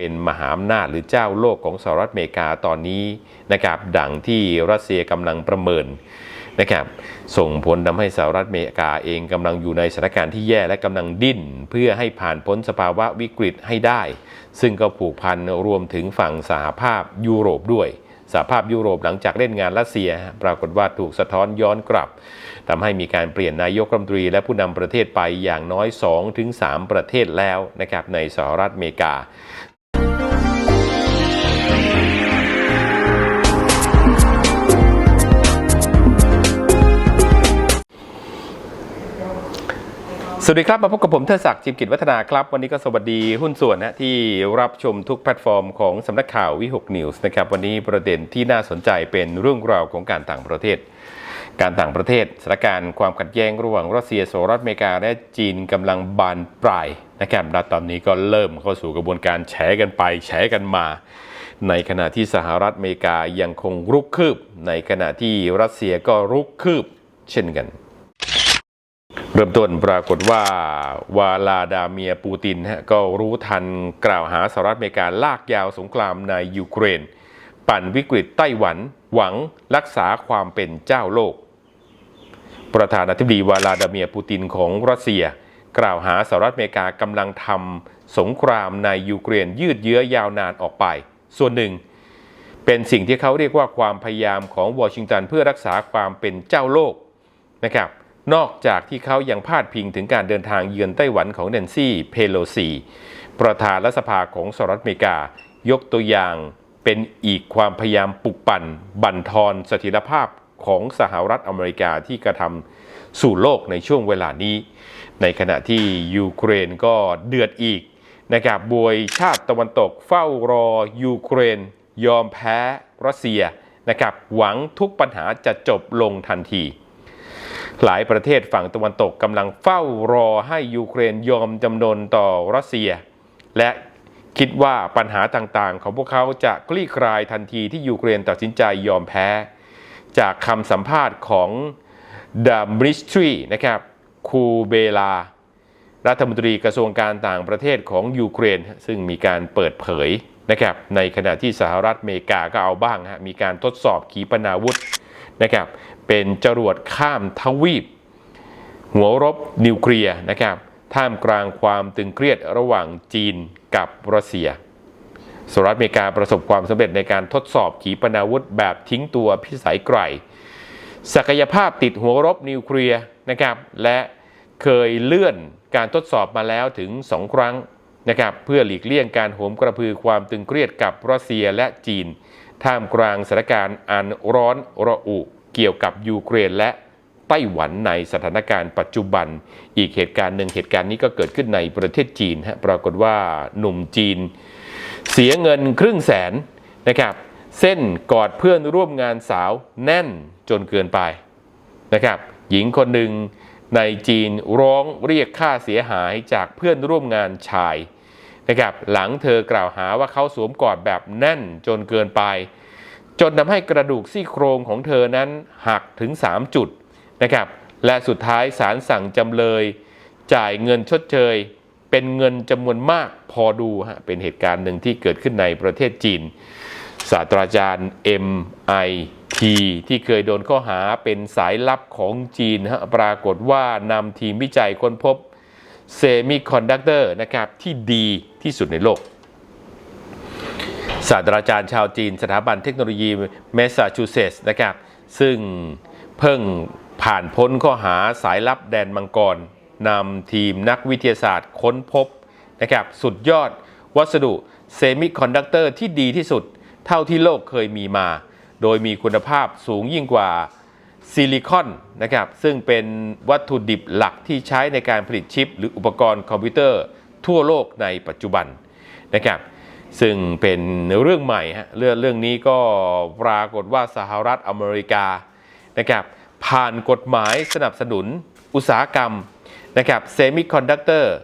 เป็นมหาอำนาจหรือเจ้าโลกของสหรัฐอเมริกาตอนนี้นะครับดังที่รัสเซียกำลังประเมินนะครับส่งผลทำให้สหรัฐอเมริกาเองกำลังอยู่ในสถานการณ์ที่แย่และกำลังดิ้น เพื่อให้ผ่านพ้นสภาวะวิกฤตให้ได้ ซึ่งก็ผูกพันรวมถึงฝั่งสหภาพยุโรปด้วยสหภาพยุโรปหลังจากเล่นงานรัสเซีย ปรากฏว่าถูกสะท้อนย้อนกลับทำให้มีการเปลี่ยนนายกรัฐมนตรี และผู้นำประเทศไปอย่างน้อย 2-3 ประเทศแล้วนะครับในสหรัฐอเมริกา สวัสดีครับ มาพบกับผมเทศศักดิ์จิมกิจวัฒนาครับ วันนี้ก็สวัสดีหุ้นส่วนนะที่รับชมทุกแพลตฟอร์มของสำนักข่าววิหกนิวส์นะครับวันนี้ประเด็นที่น่าสนใจเป็นเรื่องราวของการต่างประเทศ การต่างประเทศสถานการณ์ความขัดแย้งระหว่างรัสเซียสหรัฐอเมริกาและจีนกำลังบานปลายนะครับและตอนนี้ก็เริ่มเข้าสู่กระบวนการแฉกันไปแฉกันมา ในขณะที่สหรัฐอเมริกายังคงรุกคืบ ในขณะที่รัสเซียก็รุกคืบเช่นกัน เริ่มต้นปรากฏว่าวาลาดาเมียปูตินฮะก็รู้ทันกล่าวหาสหรัฐอเมริกาลากยาวสงครามในยูเครน ปั่นวิกฤตไต้หวันหวังรักษาความเป็นเจ้าโลก ประธานาธิบดีวลาดาเมียปูตินของรัสเซีย กล่าวหาสหรัฐอเมริกากำลังทำสงครามในยูเครนยืดเยื้อยาวนานออกไป ส่วนหนึ่ง เป็นสิ่งที่เขาเรียกว่าความพยายามของวอชิงตันเพื่อรักษาความเป็นเจ้าโลกนะครับ นอกจากที่เขายังพาดพิงถึงการเดินทางเยือนไต้หวันของแนนซี่ เพโลซี ประธานรัฐสภาของสหรัฐอเมริกา ยกตัวอย่างเป็นอีกความพยายามปลุกปั่น บั่นทอนสถียรภาพของสหรัฐอเมริกาที่กระทำสู่โลกในช่วงเวลานี้ ในขณะที่ยูเครนก็เดือดอีกนะครับบวยชาติตะวันตกเฝ้ารอยูเครน ยอมแพ้รัสเซียนะครับหวังทุกปัญหาจะจบลงทันที หลายประเทศฝั่งตะวันตกกำลังเฝ้ารอให้ยูเครนยอมจำนนต่อรัสเซีย และคิดว่าปัญหาต่างๆ ของพวกเขาจะคลี่คลายทันทีที่ยูเครนตัดสินใจยอมแพ้ จากคำสัมภาษณ์ของดามบริสทรีนะครับคูเบลา รัฐมนตรีกระทรวงการต่างประเทศของยูเครน ซึ่งมีการเปิดเผยนะครับในขณะที่สหรัฐอเมริกาก็เอาบ้างฮะมีการทดสอบขีปนาวุธนะครับ เป็นจรวดข้ามทวีป หัวรบนิวเคลียร์นะครับท่ามกลางความตึงเครียดระหว่างจีนกับรัสเซียสหรัฐอเมริกาประสบความสำเร็จในการทดสอบขีปนาวุธแบบทิ้งตัวพิสัยไกล ศักยภาพติดหัวรบนิวเคลียร์นะครับและเคยเลื่อนการทดสอบมาแล้วถึง 2 ครั้งนะครับเพื่อหลีกเลี่ยงการโหมกระพือความตึงเครียดกับรัสเซียและจีน ท่ามกลางสถานการณ์อันร้อนระอุ เกี่ยวกับยูเครนและไต้หวันในสถานการณ์ปัจจุบัน อีกเหตุการณ์หนึ่งเหตุการณ์นี้ก็เกิดขึ้นในประเทศจีนฮะปรากฏว่าหนุ่มจีน เสียเงินครึ่งแสนนะครับเส้นกอดเพื่อนร่วมงานสาวแน่นจนเกินไปนะครับหญิงคนหนึ่งในจีนร้องเรียกค่าเสียหายจากเพื่อนร่วมงานชายนะครับหลังเธอกล่าวหาว่าเขาสวมกอดแบบแน่นจนเกินไป จนทำให้กระดูกซี่โครงของเธอนั้นหักถึง 3 จุดนะครับและสุดท้ายศาลสั่งจำเลย จ่ายเงินชดเชย เป็นเงินจำนวนมากพอดูฮะเป็นเหตุการณ์หนึ่งที่เกิดขึ้นในประเทศจีน ศาสตราจารย์ MIT ที่เคยโดนข้อหาเป็นสายลับของจีนฮะปรากฏว่านำทีมวิจัยค้นพบเซมิคอนดักเตอร์นะครับที่ดีที่สุดในโลก ศาสตราจารย์ชาวจีนสถาบันเทคโนโลยีแมสซาชูเซตส์นะครับ ซึ่งเพิ่งผ่านพ้นข้อหาสายลับแดนมังกรนำทีมนักวิทยาศาสตร์ค้นพบนะครับสุดยอดวัสดุเซมิคอนดักเตอร์ที่ดีที่สุดเท่าที่โลกเคยมีมา โดยมีคุณภาพสูงยิ่งกว่าซิลิคอนนะครับซึ่งเป็นวัตถุดิบหลักที่ใช้ในการผลิตชิป หรืออุปกรณ์คอมพิวเตอร์ทั่วโลกในปัจจุบันนะครับ ซึ่งเป็นเรื่องใหม่ฮะเรื่องเรื่องนี้ก็ปรากฏว่าสหรัฐอเมริกานะครับผ่านกฎหมายสนับสนุนอุตสาหกรรมนะครับเซมิคอนดักเตอร์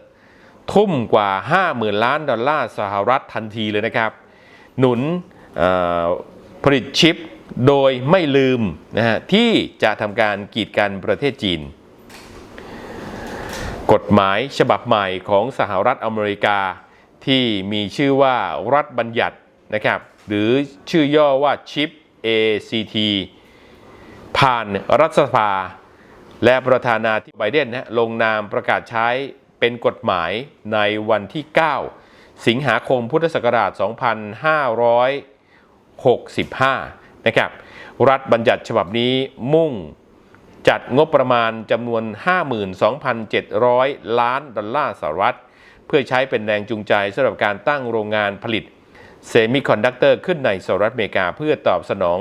ทุ่มกว่า 50,000 ล้านดอลลาร์สหรัฐทันทีเลยนะครับ หนุนผลิตชิปโดยไม่ลืมนะฮะที่จะทำการกีดกันประเทศจีน กฎหมายฉบับใหม่ของสหรัฐอเมริกา ที่มีชื่อว่ารัฐบัญญัตินะครับ หรือชื่อย่อว่าชิป ACT ผ่านรัฐสภา และประธานาธิบดีไบเดนนะลงนามประกาศใช้เป็นกฎหมายในวันที่ 9 สิงหาคมพุทธศักราช 2565 นะครับ รัฐบัญญัติฉบับนี้มุ่งจัดงบประมาณจำนวน 52,700 ล้านดอลลาร์สหรัฐ เพื่อใช้เป็นแรงจูงใจสำหรับการตั้งโรงงานผลิตเซมิคอนดักเตอร์ขึ้นในสหรัฐอเมริกาเพื่อตอบสนอง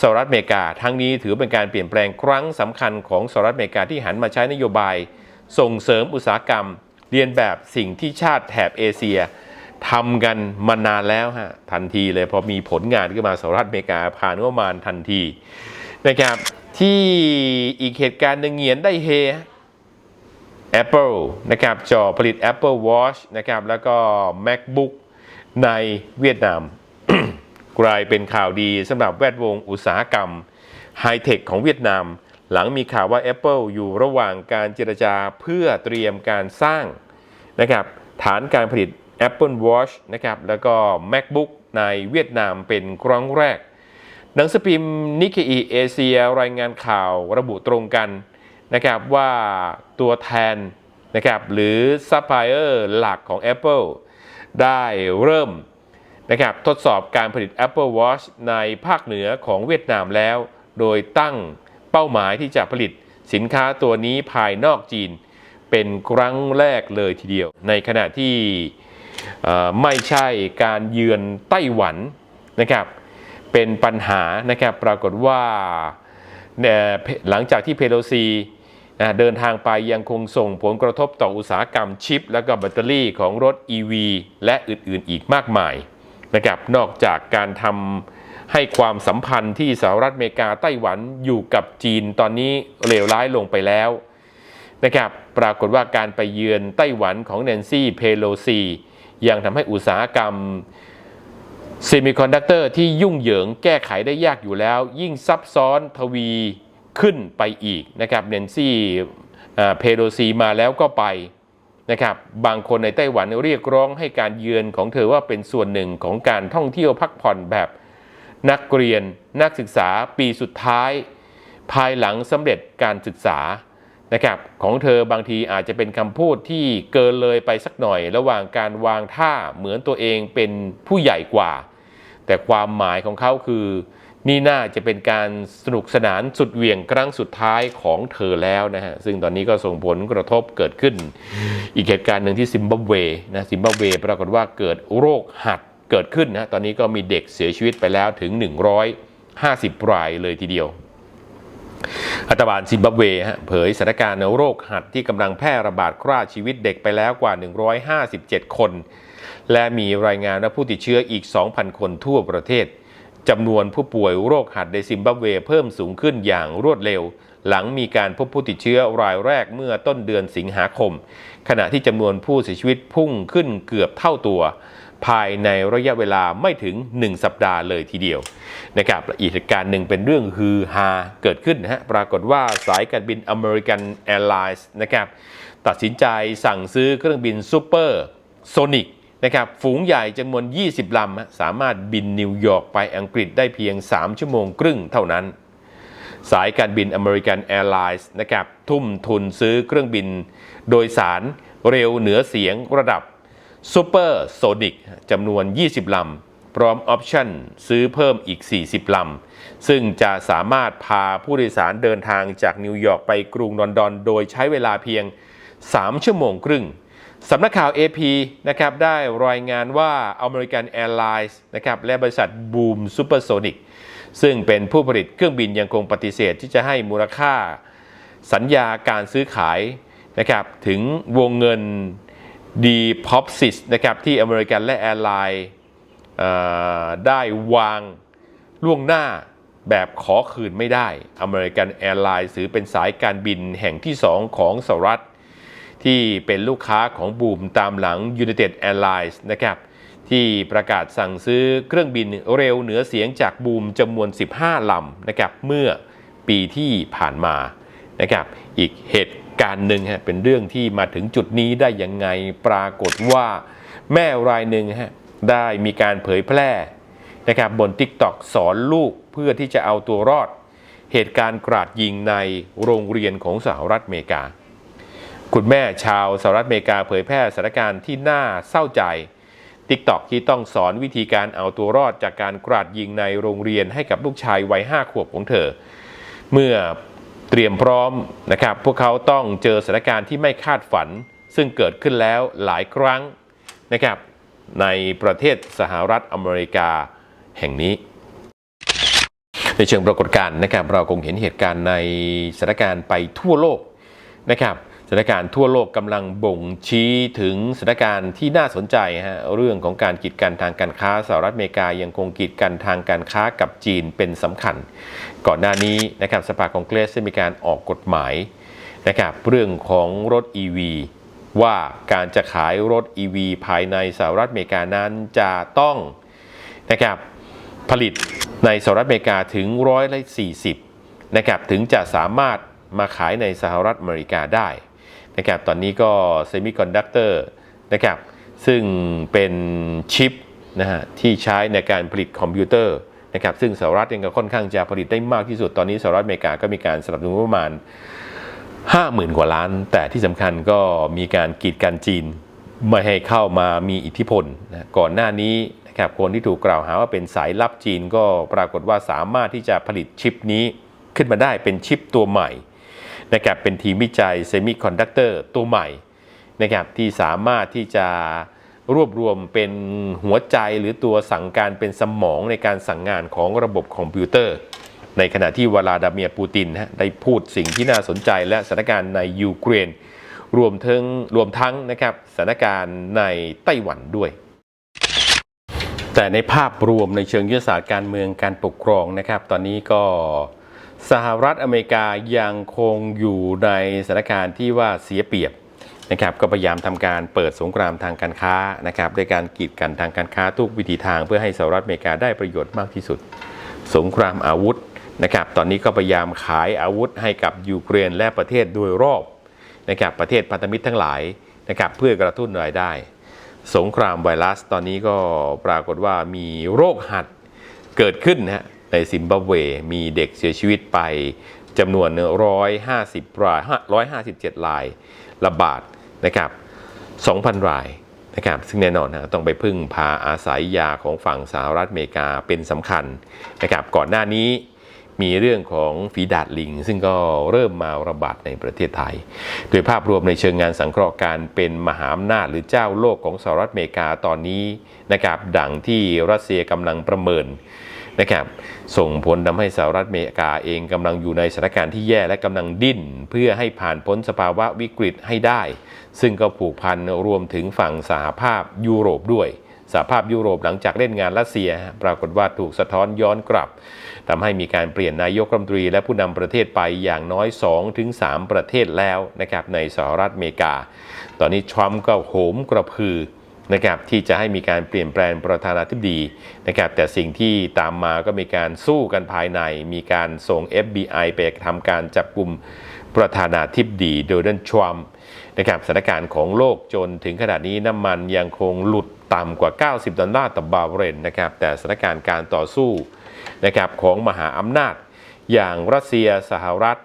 สหรัฐอเมริกา ทั้งนี้ถือเป็นการเปลี่ยนแปลงครั้งสำคัญของสหรัฐอเมริกาที่หันมาใช้นโยบาย ส่งเสริมอุตสาหกรรม เรียนแบบสิ่งที่ชาติแถบเอเชียทำกันมานานแล้วฮะทันทีเลยพอมีผลงานขึ้นมาสหรัฐอเมริกาผ่านงบประมาณทันทีนะครับที่อีกเหตุการณ์หนึ่งเหงียนได้เฮ Apple นะครับจอผลิต Apple Watch นะครับแล้วก็ MacBook ในเวียดนาม กลายเป็นข่าวดีสำหรับแวดวงอุตสาหกรรมไฮเทคของเวียดนาม หลังมีข่าวว่า Apple อยู่ระหว่างการเจรจาเพื่อเตรียมการสร้างนะครับฐานการผลิต Apple Watch นะครับแล้วก็ MacBook ในเวียดนามเป็นครั้งแรก หนังสือพิมพ์นิเคอีเอเชียรายงานข่าวระบุตรงกัน นะครับว่าตัวแทนนะครับหรือซัพพลายเออร์หลักของ Apple ได้เริ่มนะครับทดสอบการผลิต Apple Watch ในภาคเหนือของเวียดนามแล้ว โดยตั้งเป้าหมายที่จะผลิตสินค้าตัวนี้ภายนอกจีน เป็นครั้งแรกเลยทีเดียว ในขณะที่ไม่ใช่การเยือนไต้หวันนะครับเป็นปัญหานะครับปรากฏว่าหลังจากที่เพโลซี เดินทางไปยังคงส่งผลกระทบต่ออุตสาหกรรมชิป และก็แบตเตอรี่ของรถ EV และอื่นๆอีกมากมายนะครับนอกจากการทำให้ความสัมพันธ์ที่สหรัฐอเมริกาไต้หวันอยู่กับจีนตอนนี้เลวร้ายลงไปแล้วนะครับปรากฏว่าการไปเยือนไต้หวันของแนนซี่เพโลซียังทำให้อุตสาหกรรมเซมิคอนดักเตอร์ที่ยุ่งเหยิงแก้ไขได้ยากอยู่แล้ว ยิ่งซับซ้อนทวี ขึ้นไปอีกนะครับเนนซี่เพโดซีมาแล้วก็ไปนะครับบางคนในไต้หวันเรียกร้องให้การเยือนของเธอว่าเป็นส่วนหนึ่งของการท่องเที่ยวพักผ่อนแบบนักเรียนนักศึกษาปีสุดท้าย ภายหลังสำเร็จการศึกษานะครับของเธอบางทีอาจจะเป็นคำพูดที่เกินเลยไปสักหน่อย ระหว่างการวางท่าเหมือนตัวเองเป็นผู้ใหญ่กว่า แต่ความหมายของเขาคือ นี่น่าจะเป็นการสนุกสนานสุดเหวี่ยงครั้งสุดท้ายของเธอแล้วนะฮะ ซึ่งตอนนี้ก็ส่งผลกระทบเกิดขึ้น อีกเหตุการณ์หนึ่งที่ซิมบับเวนะซิมบับเวปรากฏว่าเกิดโรคหัดเกิดขึ้นนะตอนนี้ก็มีเด็กเสียชีวิตไปแล้วถึง 150 รายเลยทีเดียวรัฐบาลซิมบับเวฮะเผยสถานการณ์โรคหัดที่กำลังแพร่ระบาดฆ่าชีวิตเด็กไปแล้วกว่า 157 คน และมีรายงานว่าผู้ติดเชื้ออีก 2,000 คนทั่วประเทศ จำนวนผู้ป่วยโรคหัดในซิมบับเว เพิ่มสูงขึ้นอย่างรวดเร็ว หลังมีการพบผู้ติดเชื้อรายแรกเมื่อต้นเดือนสิงหาคม ขณะที่จำนวนผู้เสียชีวิตพุ่งขึ้นเกือบเท่าตัว ภายในระยะเวลาไม่ถึง 1 สัปดาห์เลยทีเดียวนะครับอีกเหตุการณ์หนึ่งเป็นเรื่องฮือฮาเกิดขึ้นนะฮะปรากฏว่าสายการบิน American Airlines นะครับตัดสินใจสั่งซื้อเครื่องบินซูเปอร์โซนิก นะครับฝูงใหญ่จำนวน 20 ลำ สามารถบินนิวยอร์กไปอังกฤษได้เพียง 3 ชั่วโมงครึ่งเท่านั้น สายการบิน American Airlines นะครับทุ่มทุนซื้อเครื่องบิน โดยสารเร็วเหนือเสียงระดับซูเปอร์โซนิกจำนวน 20 ลำ พร้อมออปชั่นซื้อเพิ่มอีก 40 ลำ ซึ่งจะสามารถพาผู้โดยสารเดินทางจากนิวยอร์กไปกรุงลอนดอน โดยใช้เวลาเพียง 3 ชั่วโมงครึ่ง สำนักข่าว AP นะครับได้รายงานว่า American Airlines นะครับและบริษัท Boom Supersonic ซึ่งเป็นผู้ผลิตเครื่องบินยังคงปฏิเสธที่จะให้มูลค่าสัญญาการซื้อขายนะครับถึงวงเงินดีพอปซิสนะครับที่อเมริกันและแอร์ไลน์ได้วางล่วงหน้าแบบขอคืนไม่ได้อเมริกันแอร์ไลน์ถือเป็นสายการบินแห่งที่ 2 ของสหรัฐ ที่เป็นลูกค้าของบูมตามหลัง United Airlines นะครับที่ประกาศสั่งซื้อเครื่องบินเร็วเหนือเสียงจากบูมจำนวน 15 ลำนะครับเมื่อปีที่ผ่านมานะครับอีกเหตุการณ์หนึ่งฮะเป็นเรื่องที่มาถึงจุดนี้ได้ยังไงปรากฏว่าแม่รายหนึ่งฮะได้มีการเผยแพร่นะครับบน TikTok สอนลูกเพื่อที่จะเอาตัวรอด เหตุการณ์กราดยิงในโรงเรียนของสหรัฐอเมริกา คุณแม่ชาวสหรัฐอเมริกาเผยแพร่สถานการณ์ที่น่าเศร้าใจ TikTok ที่ต้องสอนวิธีการเอาตัวรอดจากการกราดยิงในโรงเรียนให้กับลูกชายวัยห้าขวบของเธอ เมื่อเตรียมพร้อมนะครับ พวกเขาต้องเจอสถานการณ์ที่ไม่คาดฝัน ซึ่งเกิดขึ้นแล้วหลายครั้งนะครับ ในประเทศสหรัฐอเมริกาแห่งนี้ ในเชิงปรากฏการณ์นะครับ เราคงเห็นเหตุการณ์ในสถานการณ์ไปทั่วโลกนะครับ สถานการณ์ทั่วโลกกำลังบ่งชี้ถึงสถานการณ์ที่น่าสนใจฮะเรื่องของการกีดกันทางการค้าสหรัฐอเมริกายังคงกีดกันทางการค้ากับจีนเป็นสำคัญ ก่อนหน้านี้นะครับสภาคองเกรสได้มีการออกกฎหมายนะครับเรื่องของรถ EV ว่าการจะขายรถ EV ภายในสหรัฐอเมริกานั้นจะต้องนะครับผลิตในสหรัฐอเมริกาถึงร้อยละ40นะครับถึงจะสามารถมาขายในสหรัฐอเมริกาได้ นะครับตอนนี้ก็เซมิคอนดักเตอร์นะครับซึ่งเป็นชิปนะฮะที่ใช้ในการผลิตคอมพิวเตอร์นะครับซึ่งสหรัฐเองก็ค่อนข้างจะผลิตได้มากที่สุดตอนนี้สหรัฐอเมริกาก็มีการสนับสนุนประมาณ 50,000 กว่าล้าน แต่ที่สำคัญก็มีการกีดกันจีนไม่ให้เข้ามามีอิทธิพลนะก่อนหน้านี้นะครับคนที่ถูกกล่าวหาว่าเป็นสายลับจีนก็ปรากฏว่าสามารถที่จะผลิตชิปนี้ขึ้นมาได้เป็นชิปตัวใหม่ นะครับเป็นทีมวิจัยเซมิคอนดักเตอร์ตัวใหม่นะครับที่สามารถที่จะรวบรวมเป็นหัวใจหรือตัวสั่งการเป็นสมองในการสั่งงานของระบบคอมพิวเตอร์ ในขณะที่วลาดาเมียร์ปูตินฮะได้พูดสิ่งที่น่าสนใจและสถานการณ์ในยูเครน รวมทั้งรวมทั้งนะครับสถานการณ์ในไต้หวันด้วย แต่ในภาพรวมในเชิงยุทธศาสตร์การเมืองการปกครองนะครับ ตอนนี้ก็ สหรัฐอเมริกายังคงอยู่ในสถานการณ์ที่ว่าเสียเปรียบนะครับก็พยายามทำการเปิดสงครามทางการค้านะครับด้วยการกีดกันทางการค้าทุกวิธีทางเพื่อให้สหรัฐอเมริกาได้ประโยชน์มากที่สุด สงครามอาวุธนะครับตอนนี้ก็พยายามขายอาวุธให้กับยูเครนและประเทศโดยรอบนะครับประเทศพันธมิตรทั้งหลายนะครับเพื่อกระตุ้นรายได้ สงครามไวรัสตอนนี้ก็ปรากฏว่ามีโรคหัดเกิดขึ้นนะฮะ ในซิมบับเว มีเด็กเสียชีวิตไปจำนวน 150 ราย 157 รายระบาดนะครับ 2,000 รายนะครับ ซึ่งแน่นอนนะต้องไปพึ่งพาอาศัยยาของฝั่งสหรัฐอเมริกาเป็นสำคัญนะครับ ก่อนหน้านี้มีเรื่องของฝีดาดลิง ซึ่งก็เริ่มมาระบาดในประเทศไทย โดยภาพรวมในเชิงงานสังเคราะห์การเป็นมหาอำนาจหรือเจ้าโลกของสหรัฐอเมริกาตอนนี้นะครับ ดังที่รัสเซียกำลังประเมิน นะครับส่งผลทำให้สหรัฐอเมริกาเองกำลังอยู่ในสถานการณ์ที่แย่และกำลังดิ้น เพื่อให้ผ่านพ้นสภาวะวิกฤตให้ได้ ซึ่งก็ผูกพันรวมถึงฝั่งสหภาพยุโรปด้วยสหภาพยุโรปหลังจากเล่นงานรัสเซีย ปรากฏว่าถูกสะท้อนย้อนกลับทำให้มีการเปลี่ยนนายกรัฐมนตรี และผู้นำประเทศไปอย่างน้อย 2-3 ประเทศแล้วนะครับในสหรัฐอเมริกา ตอนนี้ทรัมป์ก็โหมกระพือ นะครับที่จะให้มีการเปลี่ยนแปลงประธานาธิบดีนะครับแต่สิ่งที่ตามมาก็มีการสู้กันภายใน มีการส่ง FBI ไปทำการจับกลุ่มประธานาธิบดีโดนัลด์ทรัมป์นะครับสถานการณ์ของโลกจนถึงขนาดนี้น้ำมันยังคงหลุดต่ำกว่า 90 ดอลลาร์ต่อบาร์เรลนะครับแต่สถานการณ์การต่อสู้นะครับของมหาอำนาจ อย่างรัสเซียสหรัฐ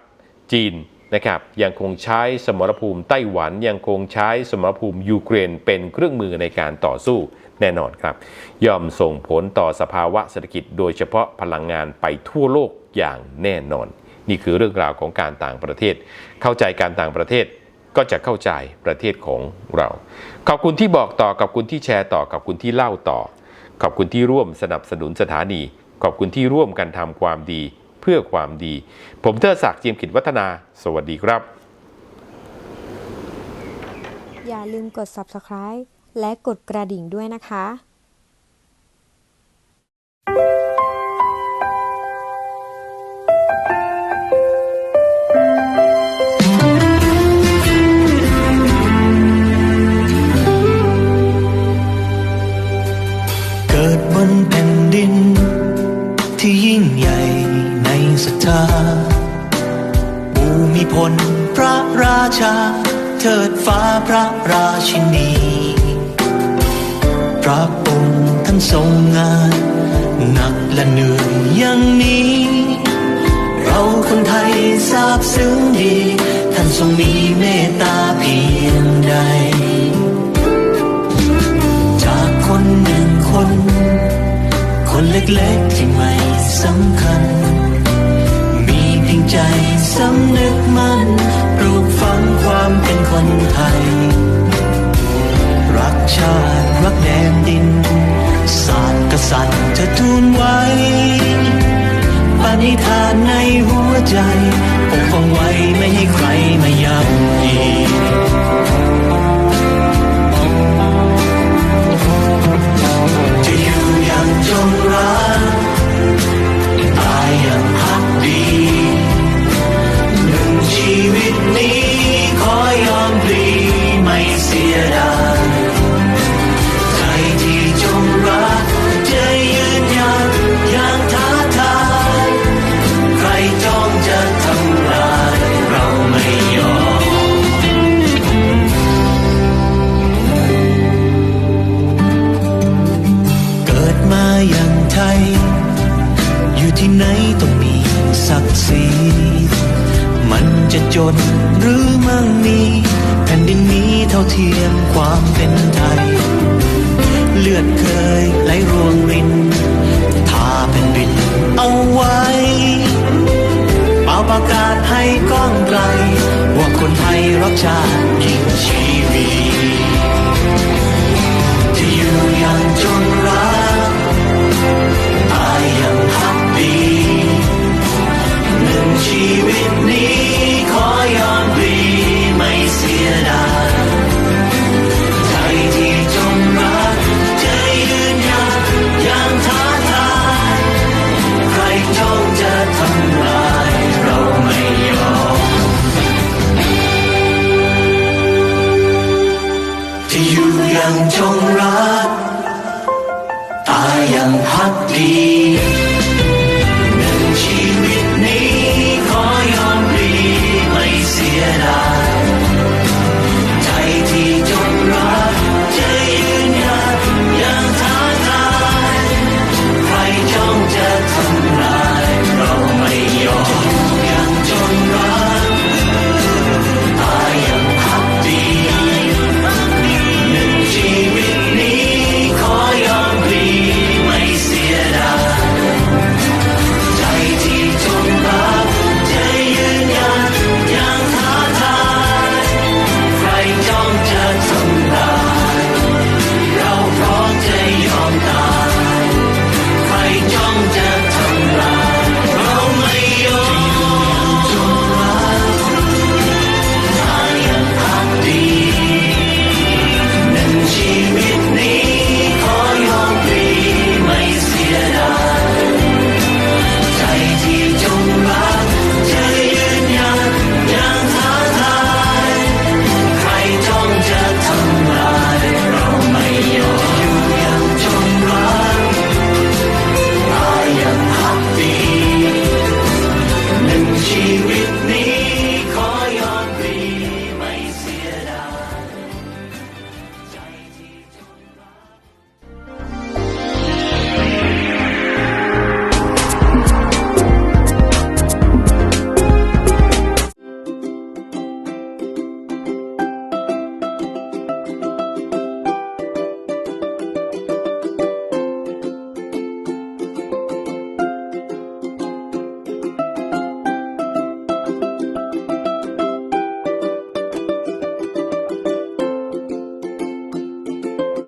จีน นะครับยังคงใช้สมรภูมิไต้หวันยังคงใช้สมรภูมิยูเครนเป็นเครื่องมือในการต่อสู้แน่นอนครับ ย่อมส่งผลต่อสภาวะเศรษฐกิจโดยเฉพาะพลังงานไปทั่วโลกอย่างแน่นอน นี่คือเรื่องราวของการต่างประเทศ เข้าใจการต่างประเทศก็จะเข้าใจประเทศของเรา ขอบคุณที่บอกต่อขอบคุณที่แชร์ต่อขอบคุณที่เล่าต่อ ขอบคุณที่ร่วมสนับสนุนสถานี ขอบคุณที่ร่วมกันทำความดี เพื่อความดี ผมเทอศักดิ์เจียมขิดวัฒนา สวัสดีครับ อย่าลืมกด subscribe และกดกระดิ่งด้วยนะคะ ทรงงาน หนักและเหนื่อยอย่างนี้ เราคนไทยทราบซึ้งดี ท่านทรงมีเมตตาเพียงใด จากคนหนึ่งคน คนเล็กๆที่ไม่สำคัญ มีเพียงใจสำนึกมั่นปลูกฝังความเป็นคนไทย รักชาติรักแดนดิน สตร์กษัตริย์จะทูลไว้ ปณิธานในหัวใจปกป้องไว้ไม่ ย อยู่ที่ไหนต้องมีศักดิ์ศรี มันจะจนหรือมั่งมีแผ่นดินนี้เท่าเทียมความเป็นไทย เลือดเคยไหลรวงรินทาแผ่นดินเอาไว้เป่าประกาศให้ก้องไกลว่าคนไทยรักชาติยิ่งชี